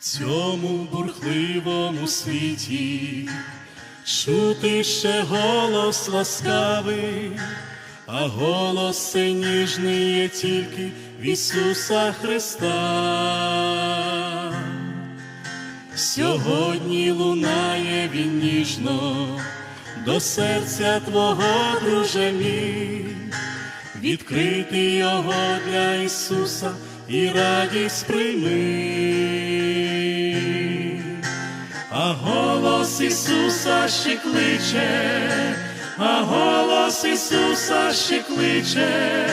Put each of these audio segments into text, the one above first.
цьому бурхливому світі чути ще голос ласкавий, а голос ніжний є тільки в Ісуса Христа. Сьогодні лунає він ніжно до серця Твого, друже мій, відкрити його для Ісуса і радість прийми. А голос Ісуса ще кличе, а голос Ісуса ще кличе,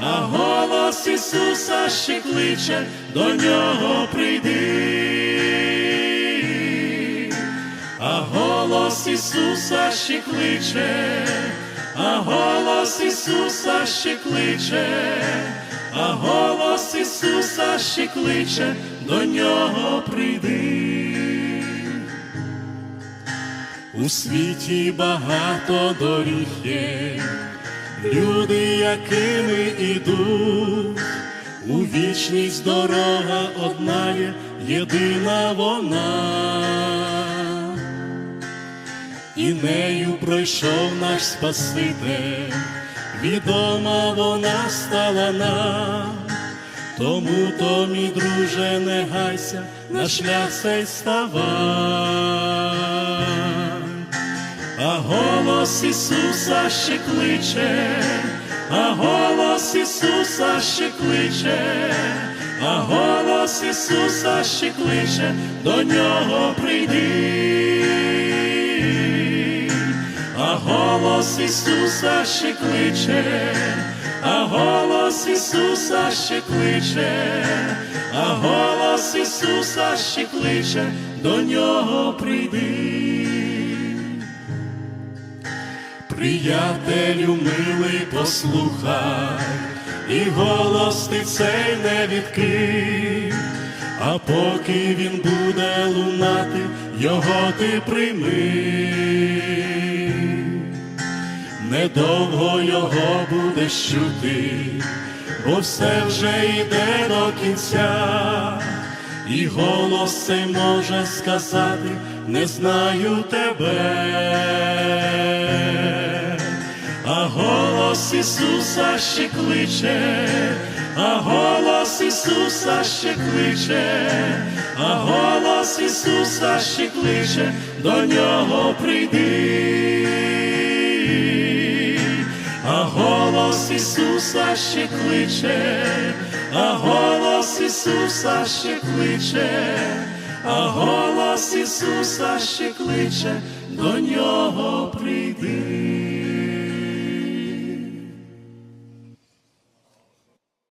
а голос Ісуса ще кличе, до нього прийди. А голос Ісуса ще кличе, а голос Ісуса ще кличе, а голос Ісуса ще кличе, до нього прийди. У світі багато доріг є, люди, якими ідуть, у вічність дорога одна є, єдина вона, і нею пройшов наш Спаситель, відома вона стала нам. Тому то, мій друже, не гайся, на шлях цей ставай. А голос Ісуса ще кличе, а голос Ісуса ще кличе, а голос Ісуса ще кличе, до нього прийди. А голос Ісуса ще кличе, а голос Ісуса ще кличе, а голос Ісуса ще кличе, до нього прийди. Приятелю милий, послухай, і голос ти цей не відкрий, а поки він буде лунати, його ти прийми. Недовго його будеш чути, бо все вже йде до кінця, і голос цей може сказати, не знаю тебе. Ісуса ще кличе, а голос Ісуса ще кличе, а голос Ісуса ще кличе, до нього прийди. А голос Ісуса ще кличе, а голос Ісуса ще кличе, а голос Ісуса ще кличе, до нього прийди.